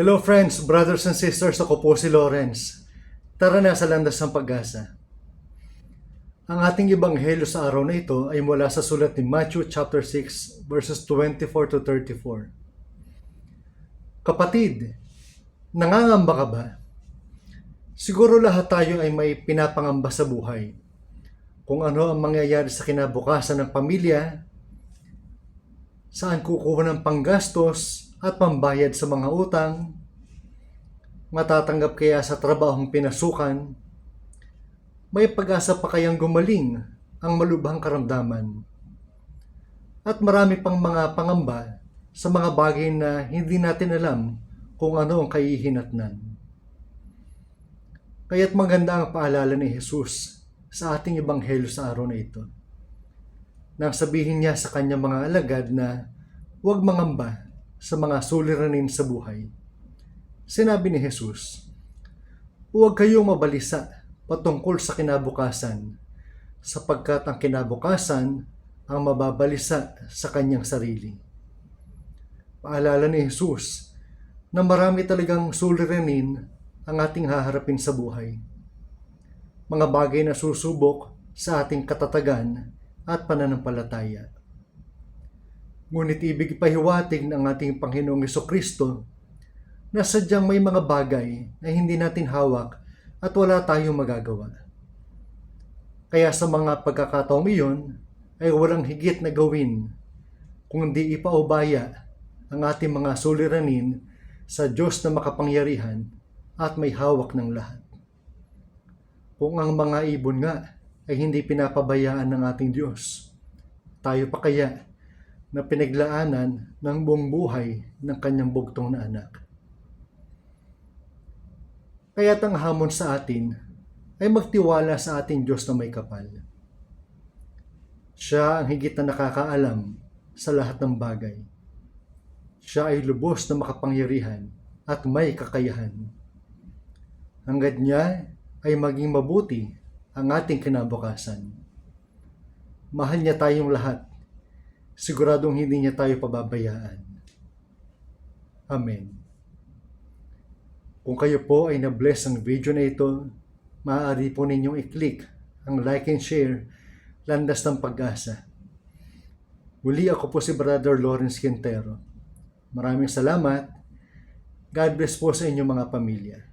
Hello friends, brothers and sisters, ako po si Lawrence. Tara na sa landas ng pag-asa. Ang ating ebanghelyo sa araw na ito ay mula sa sulat ni Matthew chapter 6 verses 24 to 34. Kapatid, nangangamba ka ba? Siguro lahat tayo ay may pinapangamba sa buhay. Kung ano ang mangyayari sa kinabukasan ng pamilya, saan kukuha ng panggastos at pambayad sa mga utang, matatanggap kaya sa trabahong pinasukan, may pag-asa pa kayang gumaling ang malubhang karamdaman. At marami pang mga pangamba sa mga bagay na hindi natin alam kung ano ang kahihinatnan. Kaya't maganda ang paalala ni Jesus sa ating ebanghelyo sa araw na ito. Nang sabihin niya sa kanyang mga alagad na huwag mangamba sa mga suliranin sa buhay. Sinabi ni Jesus, Huwag kayong mabalisa patungkol sa kinabukasan, sapagkat ang kinabukasan ang mababalisa sa kanyang sarili. Paalala ni Jesus na marami talagang suliranin ang ating haharapin sa buhay. Mga bagay na susubok sa ating katatagan at pananampalataya. Ngunit ibig ipahiwatig ng ating Panginoong Kristo na sadyang may mga bagay na hindi natin hawak at wala tayong magagawa. Kaya sa mga pagkakataong iyon ay walang higit na gawin kundi ipaubaya ang ating mga suliranin sa Diyos na makapangyarihan at may hawak ng lahat. Kung ang mga ibon nga ay hindi pinapabayaan ng ating Diyos, tayo pa kaya na pinaglaanan ng buong buhay ng kanyang bugtong na anak. Kaya't ang hamon sa atin ay magtiwala sa ating Diyos na may kapal. Siya ang higit na nakakaalam sa lahat ng bagay. Siya ay lubos na makapangyarihan at may kakayahan. Hanggat niya ay maging mabuti ang ating kinabukasan. Mahal niya tayong lahat siguradong hindi niya tayo pababayaan. Amen. Kung kayo po ay na-bless ng video na ito, maaari po ninyong i-click ang like and share landas ng pag-asa. Muli ako po si Brother Lawrence Quintero. Maraming salamat. God bless po sa inyong mga pamilya.